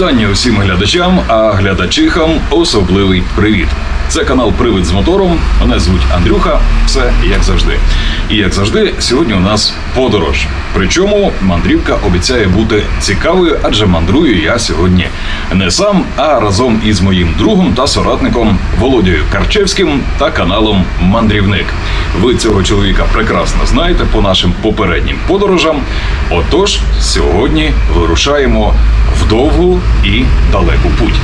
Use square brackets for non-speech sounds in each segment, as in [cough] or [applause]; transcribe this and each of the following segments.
Вітання усім глядачам, а глядачихам особливий привіт. Це канал Привид з мотором. Мене звуть Андрюха. Все як завжди. І як завжди, сьогодні у нас подорож. Причому мандрівка обіцяє бути цікавою, адже мандрую я сьогодні не сам, а разом із моїм другом та соратником Володією Карчевським та каналом Мандрівник. Ви цього чоловіка прекрасно знаєте по нашим попереднім подорожам. Отож, сьогодні вирушаємо довгу і далеку путь.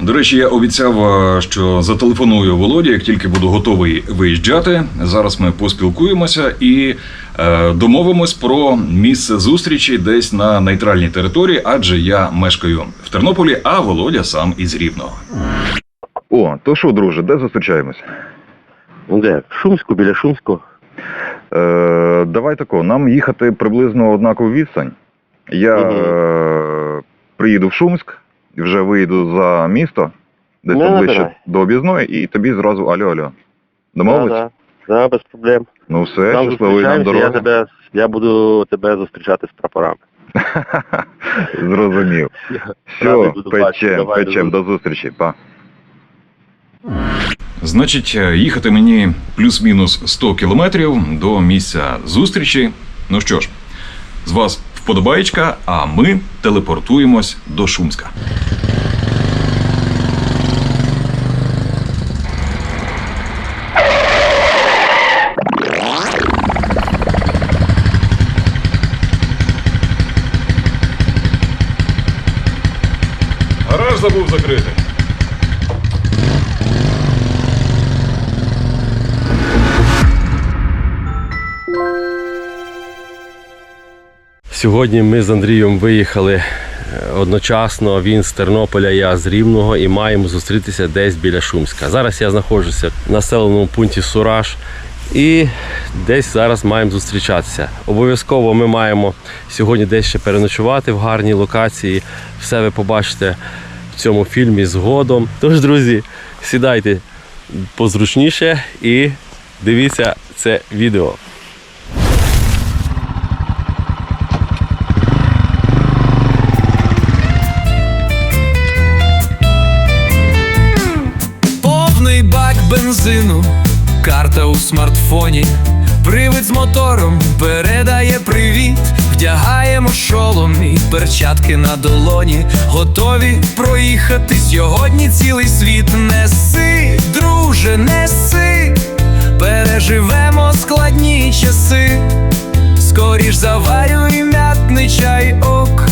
До речі, я обіцяв, е, що зателефоную Володі, як тільки буду готовий виїжджати. Зараз ми поспілкуємося і е, домовимось про місце зустрічі десь на нейтральній території, адже я мешкаю в Тернополі, а Володя сам із Рівного. О, то що, друже, де зустрічаємось? Де? Шумську, біля Шумського. Е, давай тако, нам їхати приблизно однакову відстань. Я Мгм. Приїду в Шумськ, вже виїду за місто, десь Ну, там ближче давай. до об'їзної, і тобі зразу алло-алло. Домовились? Да, да. да, без проблем. Ну все, Там щасливої нам зустрічаємося, я тебе, я буду тебе зустрічати з прапорами. [laughs] Зрозумів. Все, печем, печем, до до зустрічі, па. Значить, е, їхати мені плюс-мінус 100 кілометрів до місця зустрічі. Ну що ж, з вас вподобаєчка, а ми телепортуємось до Шумська. Гараж забув закрити. Сьогодні ми з Андрієм виїхали е, одночасно. Він з Тернополя, я з Рівного, і маємо зустрітися десь біля Шумська. Зараз я знаходжуся в населеному пункті Сураж. І десь зараз маємо зустрічатися. Обов'язково ми маємо сьогодні десь ще переночувати в гарній локації. Все ви побачите в цьому фільмі згодом. Тож, друзі, сідайте позручніше і дивіться це відео. Карта у смартфоні, привид з мотором передає привіт, вдягаємо шолом і перчатки на долоні, готові проїхати сьогодні цілий світ. Неси, друже, неси, переживемо складні часи. Скоріш заварюй м'ятний чай ок.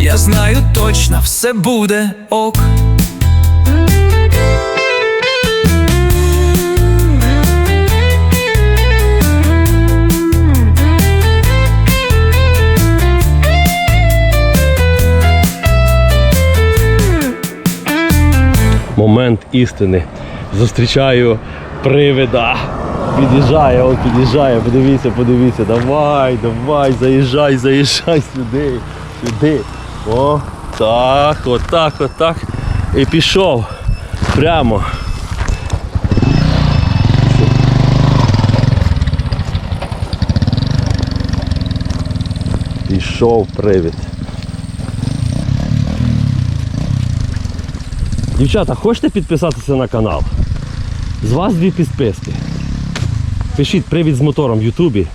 Я знаю точно, все буде ок. Момент істини. Зустрічаю привида. Під'їжджає, он під'їжджає, подивіться, подивіться. Давай, давай, заїжджай, заїжджай сюди, сюди. О, так, отак, отак. І пішов. Прямо. Пішов привид. Дівчата, хочете підписатися на канал? З вас дві підписки. Пишіть привід з мотором в Ютубі.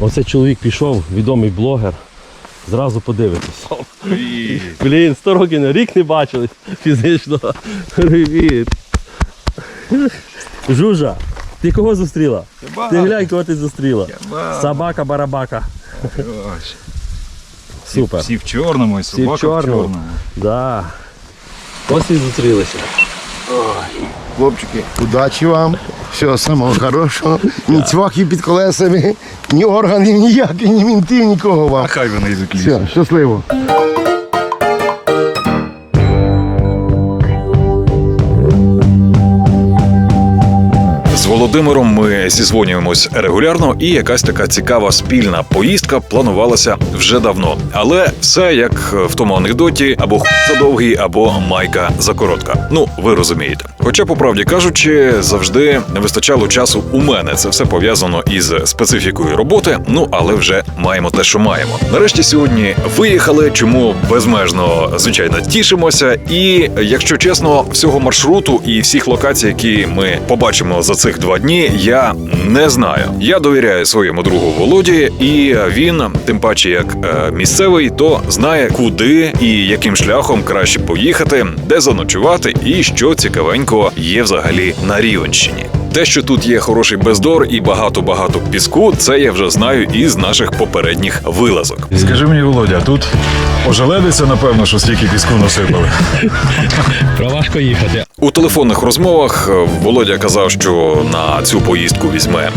Оце чоловік пішов, відомий блогер. Зразу подивитесь. Блін, 100 років на рік не бачились фізично. Привіт. Жужа, ти кого зустріла? Ти глянь, кого ти зустріла. Собака барабака. Супер. Всі в чорному, і Всі в чорному. Да. Ось і зустрілися. Хлопчики, удачі вам. Всього самого хорошого. [laughs] Ні цвахів під колесами, ні органів ніяких, ні мінтів, нікого вам. А Хай вони і. Все, щасливо. Володимиром ми зізвонюємось регулярно, і якась така цікава спільна поїздка планувалася вже давно. Але все як в тому анекдоті: або хуй задовгий, або майка закоротка. Ну, ви розумієте. Хоча, по правді кажучи, завжди не вистачало часу у мене. Це все пов'язано із специфікою роботи. Ну але вже маємо те, що маємо. Нарешті сьогодні виїхали, чому безмежно звичайно тішимося. І якщо чесно, всього маршруту і всіх локацій, які ми побачимо за цих два дні, я не знаю. Я довіряю своєму другу Володі, і він, тим паче як е, місцевий, то знає, куди і яким шляхом краще поїхати, де заночувати і що цікавенько є взагалі на Рівенщині. Те, що тут є хороший бездор і багато-багато піску, це я вже знаю із наших попередніх вилазок. Скажи мені, Володя, тут ожеледиться, напевно, що стільки піску насипали. Важко їхати. У телефонних розмовах е, Володя казав, що на цю поїздку візьме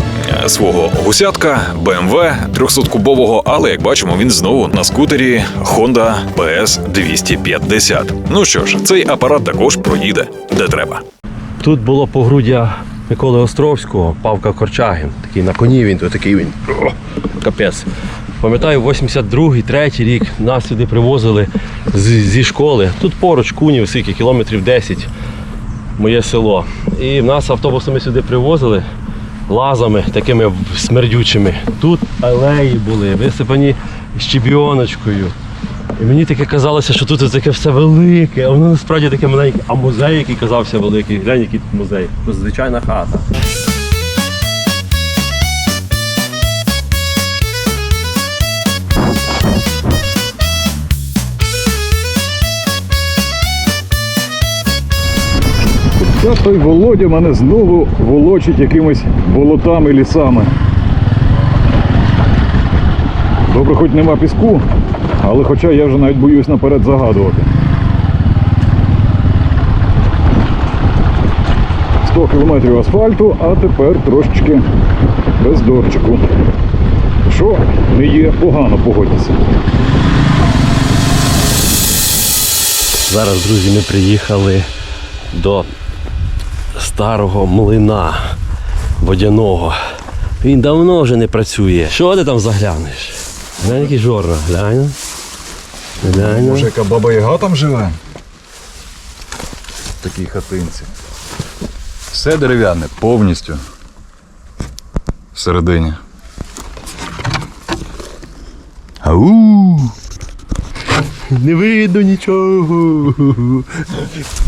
е, свого гусятка BMW 300-кубового, але як бачимо, він знову на скутері Honda PS 250. Ну що ж, цей апарат також проїде де треба. Тут було погруддя Миколи Островського, Павка Корчагін. Такий на коні він, то такий він. Капець. Пам'ятаю, 82-й, 3-й рік нас сюди привозили з- зі школи. Тут поруч кунів, скільки кілометрів 10, моє село. І в нас автобусами сюди привозили лазами такими смердючими. Тут алеї були, висипані щебіоночкою. І мені таке казалося, що тут таке все велике, а воно насправді таке маленьке. А музей, який казався великий, глянь, який тут музей. Тут звичайна хата. Та той Володя мене знову волочить якимись болотами, лісами. Добре, хоч нема піску, але хоча я вже навіть боюсь наперед загадувати. 100 кілометрів асфальту, а тепер трошечки бездорчику. Що не є погано, погодьтеся. Зараз, друзі, ми приїхали до старого млина водяного. Він давно вже не працює. Що ти там заглянеш? Глянь, який жорна, глянь. Глянь. Може, яка баба Яга там живе? В такій хатинці. Все дерев'яне, повністю. Всередині. Ау! Не видно нічого.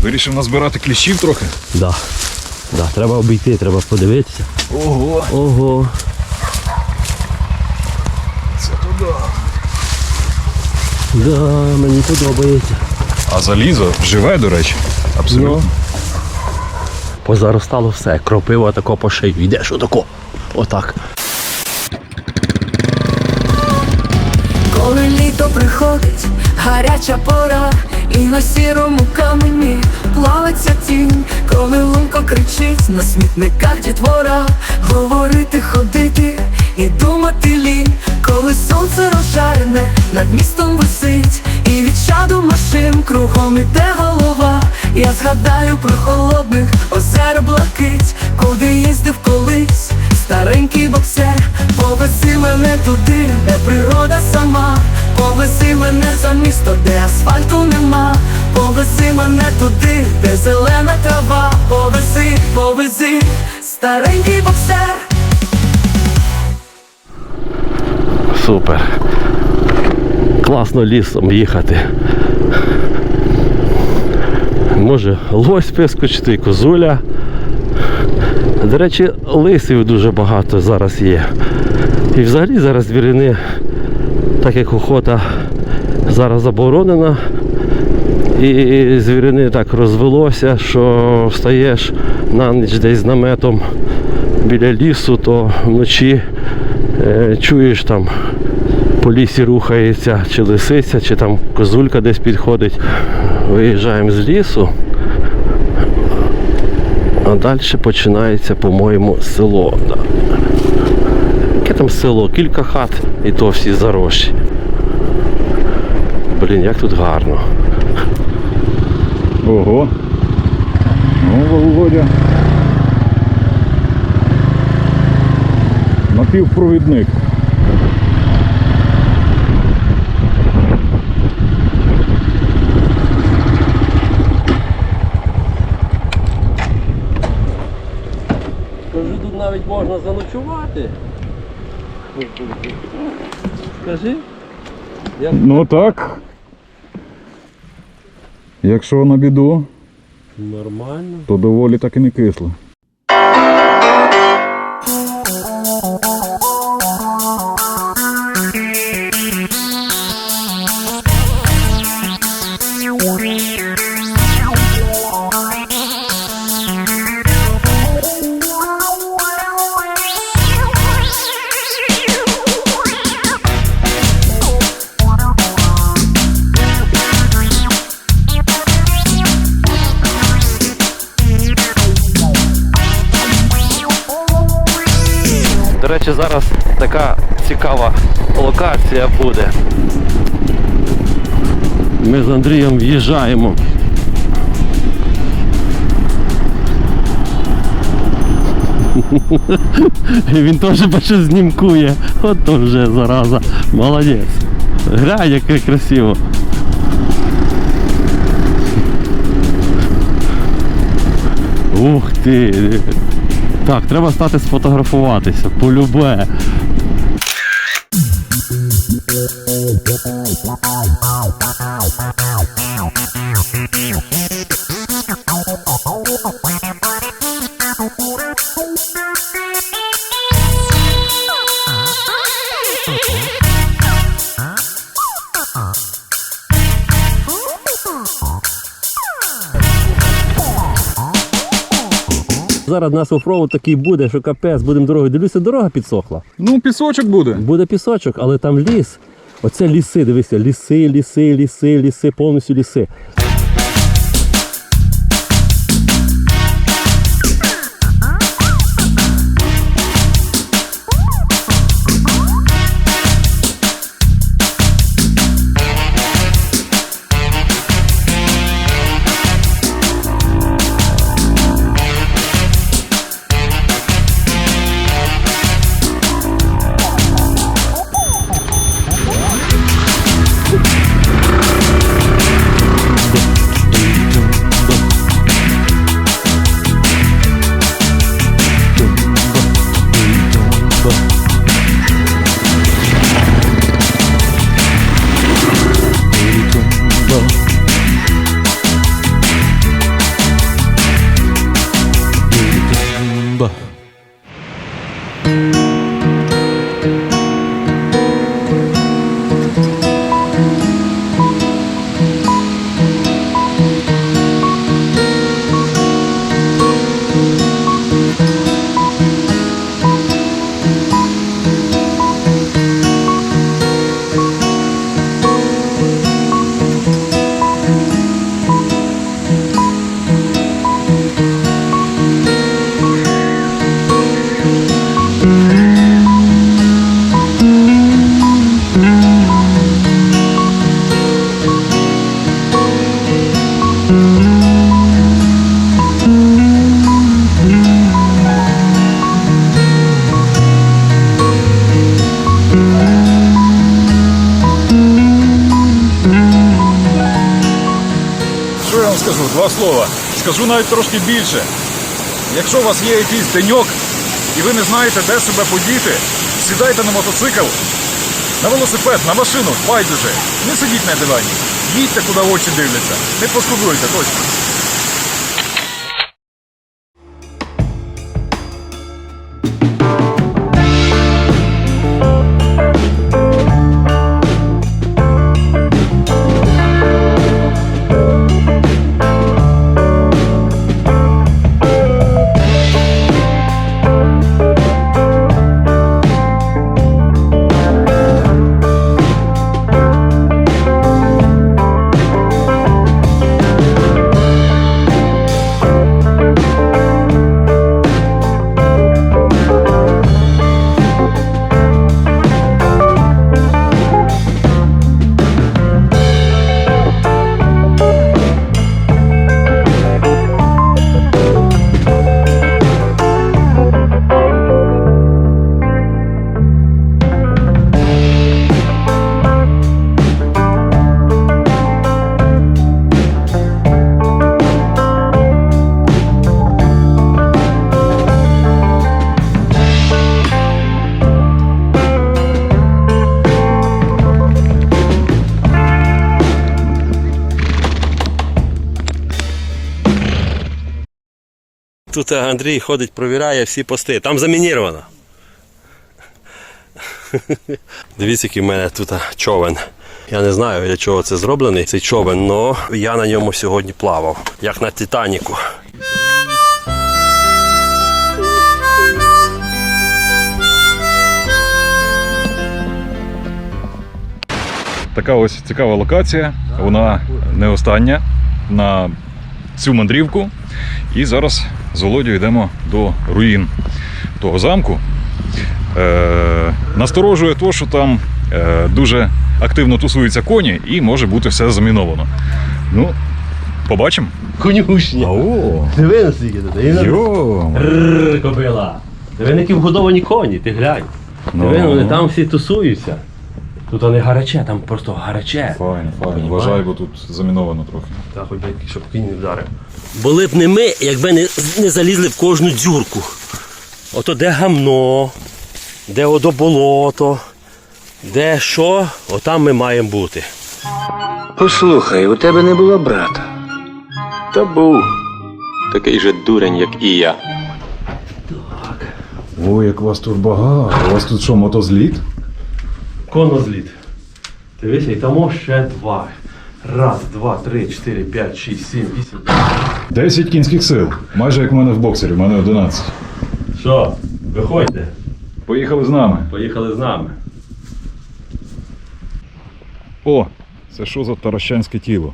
Вирішив назбирати кліщів трохи. Да. Да, треба обійти, треба подивитися. Ого! Ого. Це туди. Да, мені подобається. А залізо живе, до речі. Абсолютно. Ну. Позаростало все. Кропива тако по шию. Йдеш отако. Отак. Коли літо приходить, гаряча пора, і на сірому камені плавиться тінь, коли лунко кричить на смітниках дітвора, говорити, ходити і думати лінь, коли сонце розжарене над містом висить, і від чаду машин кругом іде голова. Я згадаю про холодних озер блакить, куди їздив колись старенький боксер, повези мене туди, де природа сама, повези мене за місто, де асфальту нема, повези мене туди, де зелена трава, повези, повези, старенький боксер. Супер. Класно лісом їхати. Може лось вискочити, козуля. До речі, лисів дуже багато зараз є. І взагалі зараз звірини, так як охота зараз заборонена, і звірини так розвелося, що встаєш на ніч десь з наметом біля лісу, то вночі е, чуєш там по лісі рухається чи лисиця, чи там козулька десь підходить. Виїжджаємо з лісу. А далі починається, по-моєму, село. Яке там село? Кілька хат і то всі заросші. Блін, як тут гарно. Ого. Ну, Володя. Напівпровідник. Скажи, тут навіть можна заночувати. Скажи. Як Ну так. Якщо на біду, нормально. то доволі так і не кисло. Речі, зараз така цікава локація буде. Ми з Андрієм в'їжджаємо. [laughs] Він теж бачу знімкує. От то вже зараза. Молодець. Глянь, як красиво. Ух ти. Так, треба стати сфотографуватися. Полюбе. Зараз у нас офроуд такий буде, що капець, будемо дорогою. Дивлюся, дорога підсохла. Ну, пісочок буде. Буде пісочок, але там ліс. Оце ліси, дивися, ліси, ліси, ліси, ліси, повністю ліси. Скажу навіть трошки більше. Якщо у вас є якийсь деньок і ви не знаєте, де себе подіти, сідайте на мотоцикл, на велосипед, на машину, байдуже. Не сидіть на дивані. Їдьте, куди очі дивляться. Не пошкодуйте, точно. Тут Андрій ходить, провіряє всі пости. Там замініровано. [laughs] Дивіться, який в мене тут човен. Я не знаю, для чого це зроблений, цей човен, але я на ньому сьогодні плавав, як на Титаніку. Така ось цікава локація. Вона не остання на цю мандрівку. І зараз з Володю йдемо до руїн того замку. Е, насторожує то, що там е, дуже активно тусуються коні і може бути все заміновано. Ну, побачимо. Конюшня. Диви наскільки тут. йо! Кобила. Диви, які вгодовані коні, ти глянь. Диви, Ну. вони там всі тусуються. Тут не гаряче, там просто гаряче. Файно, файно. Вважай, бо тут заміновано трохи. Та хоч би, щоб кінь не вдарив. Були б не ми, якби не, не залізли в кожну дзюрку. Ото де гамно, де одо болото, де що, отам ми маємо бути. Послухай, у тебе не було брата. Та був. Такий же дурень, як і я. Так. Ой, як вас тут багато. У вас тут що, мотозліт? Конозліт. Дивися, і там ще два. Раз, два, три, чотири, п'ять, шість, сім, вісім. 10 кінських сил. Майже як в мене в боксері, в мене 11. Що, виходьте, Поїхали з нами. поїхали з нами. О, це що за таращанське тіло?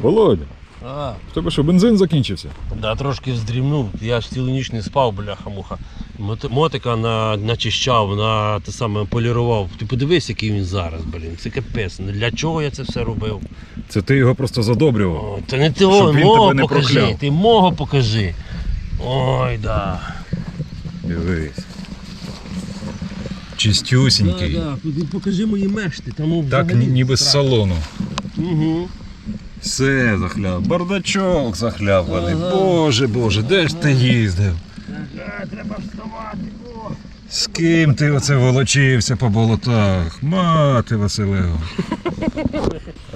Володя, А, в тебе що, бензин закінчився? да, трошки вздрімнув. Я ж цілу ніч не спав, бляха-муха. Мот- Мотика на, начищав, на те саме полірував. Ти подивись, який він зараз, блін. Це капець. Для чого я це все робив? Це ти його просто задобрював. О, та не того, Щоб він мого тебе не покажи. прокляв. Ти мого покажи. Ой, да. Дивись. Чистюсінький. Да, да, покажи мої мешти. Там Так ні- ніби з салону. Угу. Все захляв. Бардачок захлябаний. Боже, боже, де ж ти їздив? Треба вставати. З ким ти оце волочився по болотах? Мати Василево.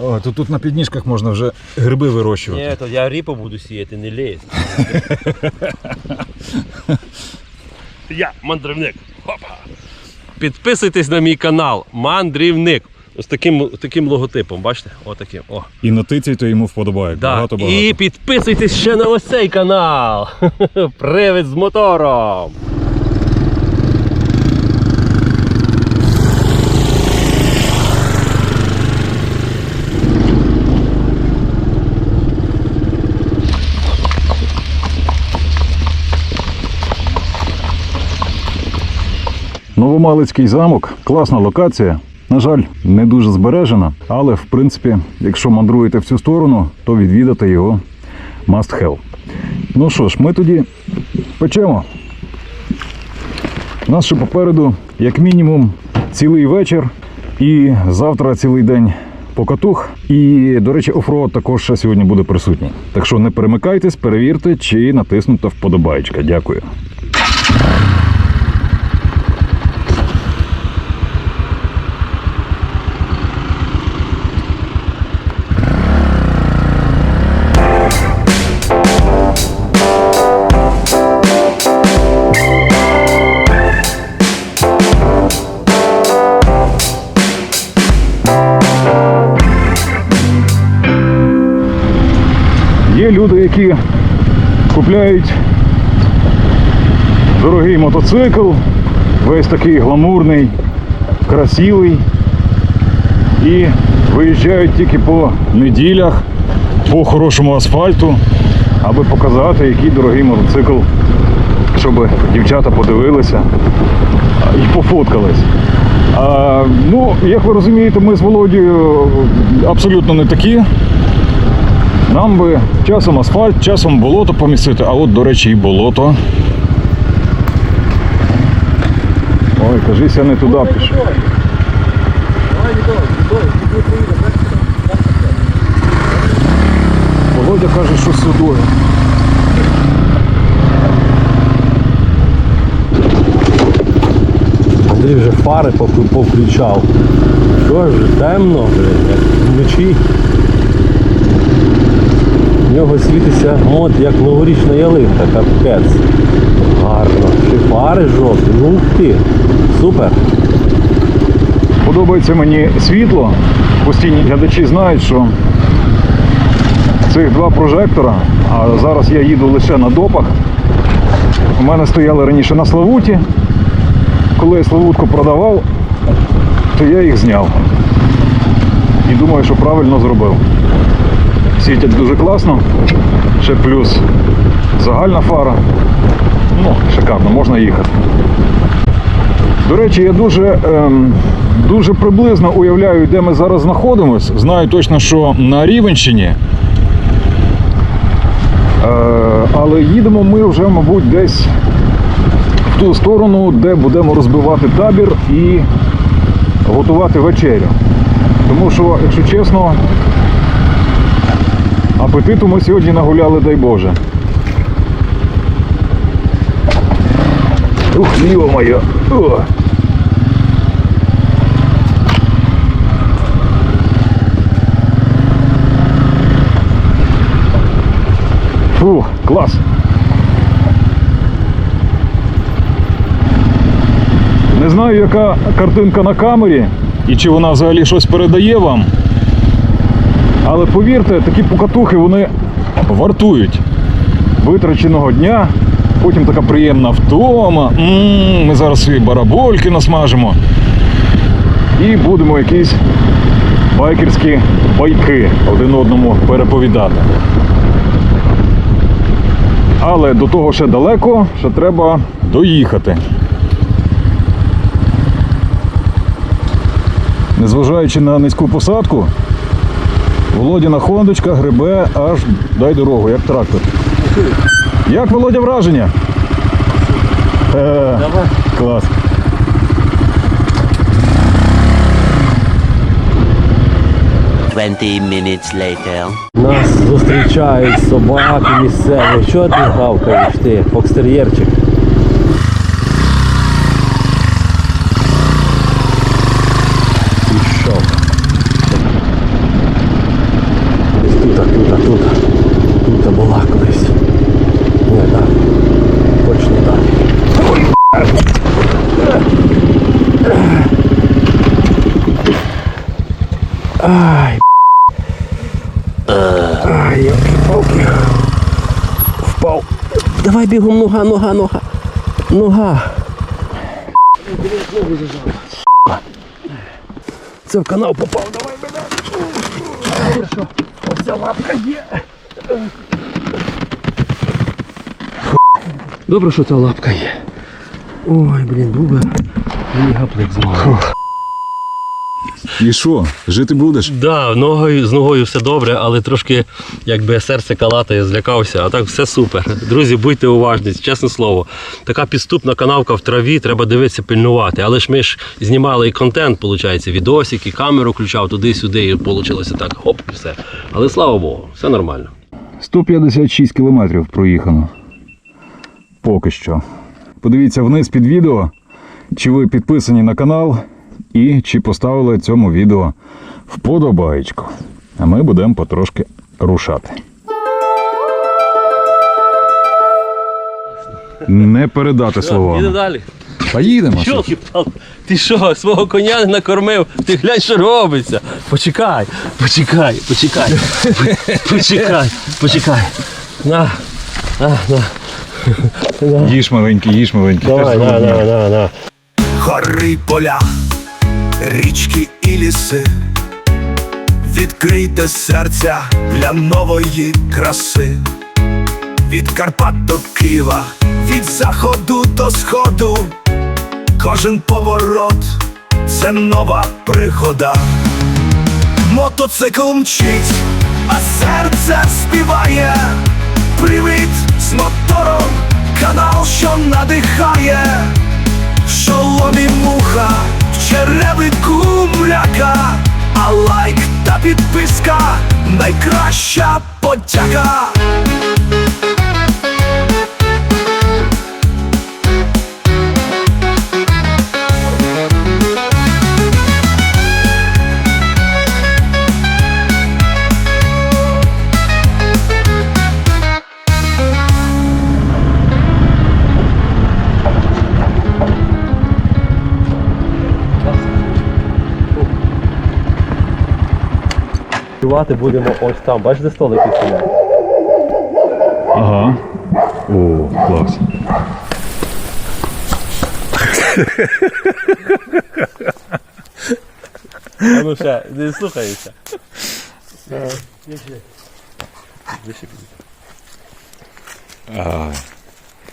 О, то тут на підніжках можна вже гриби вирощувати. Ні, то я ріпу буду сіяти, не лізь. [laughs] я мандрівник. Хопа. Підписуйтесь на мій канал Мандрівник. З таким, таким логотипом, бачите? Отаким. О. І натицяйте йому вподобайок. Да. Багато багато. І підписуйтесь ще на ось цей канал. [laughs] Привид з мотором. Новомалицький замок класна локація. На жаль, не дуже збережена, але в принципі, якщо мандруєте в цю сторону, то відвідати його must have. Ну що ж, ми тоді печемо. У нас ще попереду, як мінімум, цілий вечір і завтра цілий день покатух. І, до речі, офроуд також ще сьогодні буде присутній. Так що не перемикайтесь, перевірте, чи натиснута вподобаєчка. Дякую. Мотоцикл, весь такий гламурний, красивий, і виїжджають тільки по неділях, по хорошому асфальту, аби показати, який дорогий мотоцикл, щоб дівчата подивилися і пофоткались. А, ну, як ви розумієте, ми з Володією абсолютно не такі. Нам би часом асфальт, часом болото помістити, а от, до речі, і болото. Ой, кажись, я не туди пішов. Володя каже, що сюдою. Андрій вже фари пов- повключав. Що ж, темно, блин, вночі. В нього світиться мод як новорічна ялинка, капець. Гарно. Шифари жовті. Ну ти. Супер. Подобається мені світло. Постійні глядачі знають, що цих два прожектора, а зараз я їду лише на допах. У мене стояли раніше на Славуті. Коли я Славутку продавав, то я їх зняв. І думаю, що правильно зробив. Світять дуже класно. Ще плюс загальна фара. Ну, шикарно, можна їхати. До речі, я дуже, ем, дуже приблизно уявляю, де ми зараз знаходимось. Знаю точно, що на Рівенщині. Е, але їдемо ми вже, мабуть, десь в ту сторону, де будемо розбивати табір і готувати вечерю. Тому що, якщо чесно, апетиту ми сьогодні нагуляли, дай Боже. Ух, ё-моё! Фух, клас! Не знаю, яка картинка на камері і чи вона взагалі щось передає вам. Але повірте, такі покатухи вони вартують витраченого дня. Потім така приємна втома. м ми зараз свої барабольки насмажимо. І будемо якісь байкерські байки один одному переповідати. Але до того ще далеко, що треба доїхати. Незважаючи на низьку посадку, Володіна Хондочка гребе аж дай дорогу, як трактор. Як Володя враження? Е, клас. Twenty minutes later. Нас зустрічають собаки місцеві. Чого ти гавкаєш ти? Фокстер'єрчик. Пішов. Десь тут, тут, тут. Тут була колись. Не, так. Точно так. Ай, Ай, елки-палки. Впав. Давай бігом, нога, нога, нога. Нога. Це в канал попав, давай мене. Оця лапка є. Добре, що ця лапка є. Ой, блін, буба. Мені гаплик зламав. І що, жити будеш? Да, ногою, з ногою все добре, але трошки якби серце калатає, злякався, а так все супер. Друзі, будьте уважні, чесне слово. Така підступна канавка в траві, треба дивитися, пильнувати. Але ж ми ж знімали і контент, виходить, відосик, і камеру включав туди-сюди, і вийшло так, хоп, і все. Але слава Богу, все нормально. 156 кілометрів проїхано. Поки що. Подивіться вниз під відео, чи ви підписані на канал і чи поставили цьому відео вподобаєчку. А ми будемо потрошки рушати. Не передати Іде словами. далі. Поїдемо. що? Йолки ти що, свого коня не накормив? Ти глянь, що робиться. Почекай, почекай, почекай. Почекай, почекай. На, на, на. [laughs] Їж маленький, їж маленький. Давай, на, на, на, на. Гори поля, річки і ліси, відкрийте серця для нової краси, від Карпат до Києва, від заходу до сходу, кожен поворот це нова пригода. Мотоцикл мчить, а серце співає. Привіт з мотором, канал, що надихає. В шоломі муха, в черевику мляка, а лайк та підписка найкраща подяка. Ночувати будемо ось там. Бачите, столики стоять? Ага. О, клас. А ну ще, не слухається.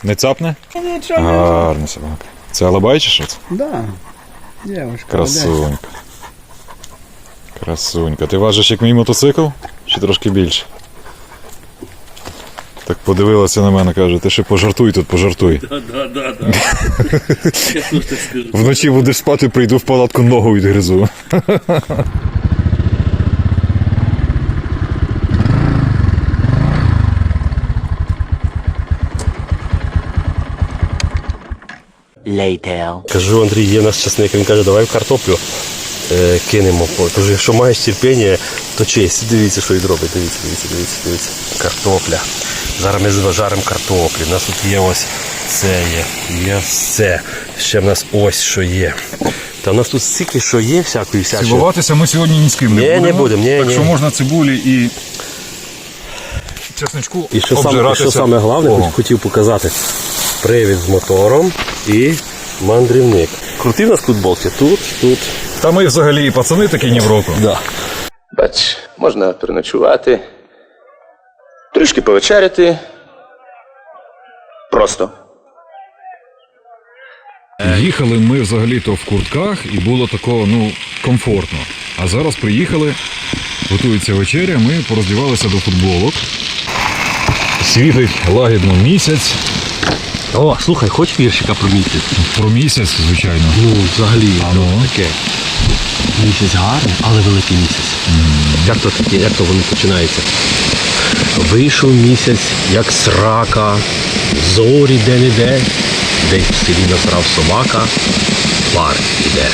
Не цапне? Гарна собака. Це алабай чи що це? Да. Красунька. Красунька. Ти важиш як мій мотоцикл? Чи трошки більше? Так подивилася на мене, каже, ти ще пожартуй тут, пожартуй. [laughs] Вночі будеш спати, прийду в палатку ногу відгризу. Кажу, Андрій, є в нас часник. Він каже, давай в картоплю кинемо. О, Кажу, якщо маєш терпіння, то честь. Дивіться, що він робить. Дивіться, дивіться, дивіться, дивіться. Картопля. Зараз ми зважаримо картоплі. У нас тут є ось це є, є все. Ще в нас ось що є. Та в нас тут стільки що є, всякої всячої. Цілуватися ми сьогодні ні з ким Ні, не не будемо. будемо, ні, так ні. що можна цибулі і чесничку І що саме, обжиратися. що саме головне, О, хоч- хотів показати. Привід з мотором і мандрівник. Крутий у нас футболки. Тут, тут. Та ми взагалі і пацани такі ні в року. Да. Бач, можна переночувати, трішки повечеряти. Просто. Їхали ми взагалі-то в куртках і було такого, ну, комфортно. А зараз приїхали, готується вечеря, ми пороздівалися до футболок. Світить лагідно місяць. О, слухай, хоч віршика про місяць? Про місяць, звичайно. Ну, взагалі, ну. таке. Місяць гарний, але великий місяць. Як то таке, як то воно починається? Вийшов місяць, як срака, зорі де-не-де, десь в селі насрав собака, пар іде.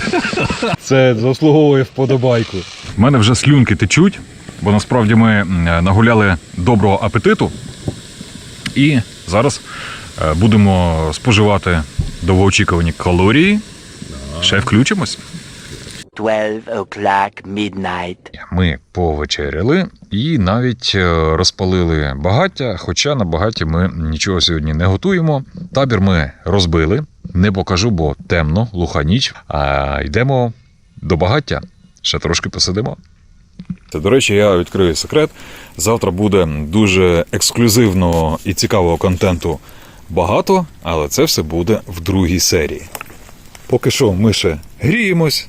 [laughs] Це заслуговує вподобайку. У мене вже слюнки течуть, бо насправді ми нагуляли доброго апетиту. І зараз будемо споживати довгоочікувані калорії. Ще включимось. 12 o'clock midnight. Ми повечеряли і навіть е, розпалили багаття, хоча на багаті ми нічого сьогодні не готуємо. Табір ми розбили, не покажу, бо темно, глуха ніч. А йдемо до багаття. Ще трошки посидимо. До речі, я відкрию секрет. Завтра буде дуже ексклюзивного і цікавого контенту багато, але це все буде в другій серії. Поки що ми ще гріємось,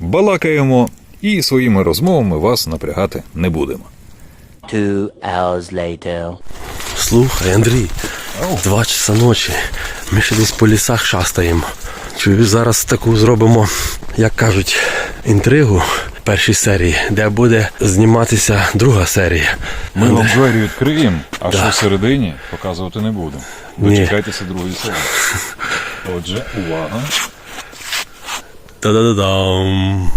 балакаємо і своїми розмовами вас напрягати не будемо. Two hours later. Слухай, Андрій, два часа ночі. Ми ще десь по лісах шастаємо. Чую, зараз таку зробимо, як кажуть, інтригу першій серії, де буде зніматися друга серія. Ми вам двері відкриємо, а Да. що всередині показувати не будемо. Дочекайтеся другої серії. [laughs] Отже, увага. Та-да-да-дам.